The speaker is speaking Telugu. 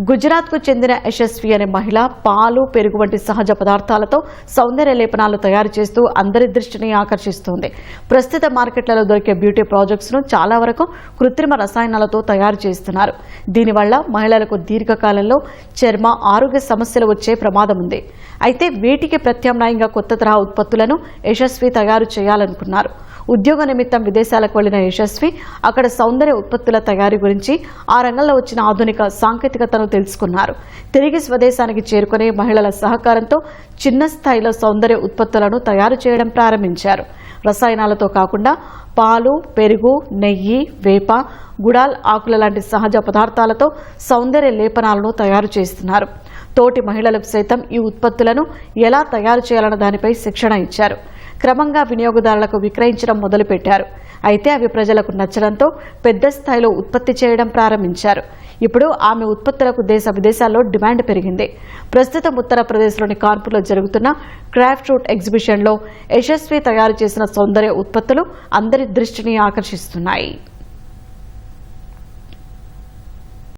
గుజరాత్కు చెందిన యశస్వి అనే మహిళ పాలు పెరుగు వంటి సహజ పదార్థాలతో సౌందర్య లేపనాలు తయారు చేస్తూ అందరి దృష్టిని ఆకర్షిస్తోంది. ప్రస్తుత మార్కెట్లలో దొరికే బ్యూటీ ప్రాజెక్ట్స్ను చాలా వరకు కృత్రిమ రసాయనాలతో తయారు చేస్తున్నారు. దీనివల్ల మహిళలకు దీర్ఘకాలంలో చర్మ ఆరోగ్య సమస్యలు వచ్చే ప్రమాదం ఉంది. అయితే వీటికి ప్రత్యామ్నాయంగా కొత్త తరహా ఉత్పత్తులను యశస్వి తయారు చేయాలనుకున్నారు. ఉద్యోగ నిమిత్తం విదేశాలకు వెళ్ళిన యశస్వి అక్కడ సౌందర్య ఉత్పత్తుల తయారీ గురించి ఆ రంగంలో వచ్చిన ఆధునిక సాంకేతికతను తెలుసుకున్నారు. తిరిగి స్వదేశానికి చేరుకునే మహిళల సహకారంతో చిన్న స్థాయిలో సౌందర్య ఉత్పత్తులను తయారు చేయడం ప్రారంభించారు. రసాయనాలతో కాకుండా పాలు పెరుగు నెయ్యి వేప గుడాల్ ఆకుల లాంటి సహజ పదార్థాలతో సౌందర్య లేపనాలను తయారు చేస్తున్నారు. తోటి మహిళలకు సైతం ఈ ఉత్పత్తులను ఎలా తయారు చేయాలన్న దానిపై శిక్షణ ఇచ్చారు. క్రమంగా వినియోగదారులకు విక్రయించడం మొదలుపెట్టారు. అయితే అవి ప్రజలకు నచ్చడంతో పెద్ద స్థాయిలో ఉత్పత్తి చేయడం ప్రారంభించారు. ఇప్పుడు ఆమె ఉత్పత్తులకు దేశ విదేశాల్లో డిమాండ్ పెరిగింది. ప్రస్తుతం ఉత్తరప్రదేశ్లోని కాన్పూర్లో జరుగుతున్న క్రాఫ్ట్ రూట్ ఎగ్జిబిషన్లో యశస్వి తయారు చేసిన సౌందర్య ఉత్పత్తులు అందరి దృష్టిని ఆకర్షిస్తున్నాయి.